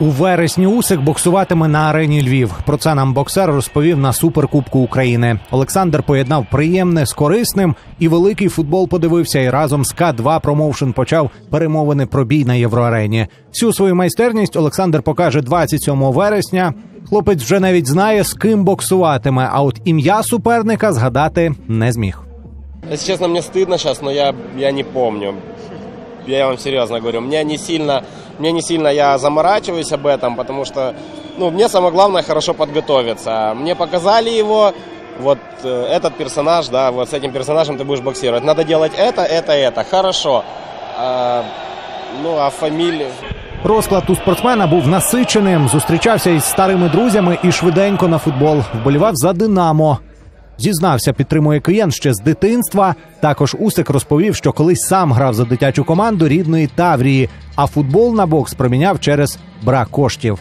У вересні Усик боксуватиме на арені Львів. Про це нам боксер розповів на суперкубку України. Олександр поєднав приємне з корисним і великий футбол подивився. І разом з К2 Промоушен почав перемовини про бій на євроарені. Всю свою майстерність Олександр покаже 27 вересня. Хлопець вже навіть знає, з ким боксуватиме. А от ім'я суперника згадати не зміг. Если честно, мне стыдно сейчас, но я, я не помню Я вам серьезно говорю, мне не сильно, мне не сильно я заморачиваюсь об этом, потому что, ну, мне самое главное хорошо подготовиться. Мне показали его, вот э, этот персонаж, да, вот с этим персонажем ты будешь боксировать. Надо делать это, это, это. Хорошо. А, ну, а фамилия... Розклад у спортсмена був насиченим. Зустрічався із старими друзями і швиденько на футбол. Вболівав за Динамо. Зізнався, підтримує киян ще з дитинства. Також Усик розповів, що колись сам грав за дитячу команду рідної Таврії, а футбол на бокс проміняв через брак коштів.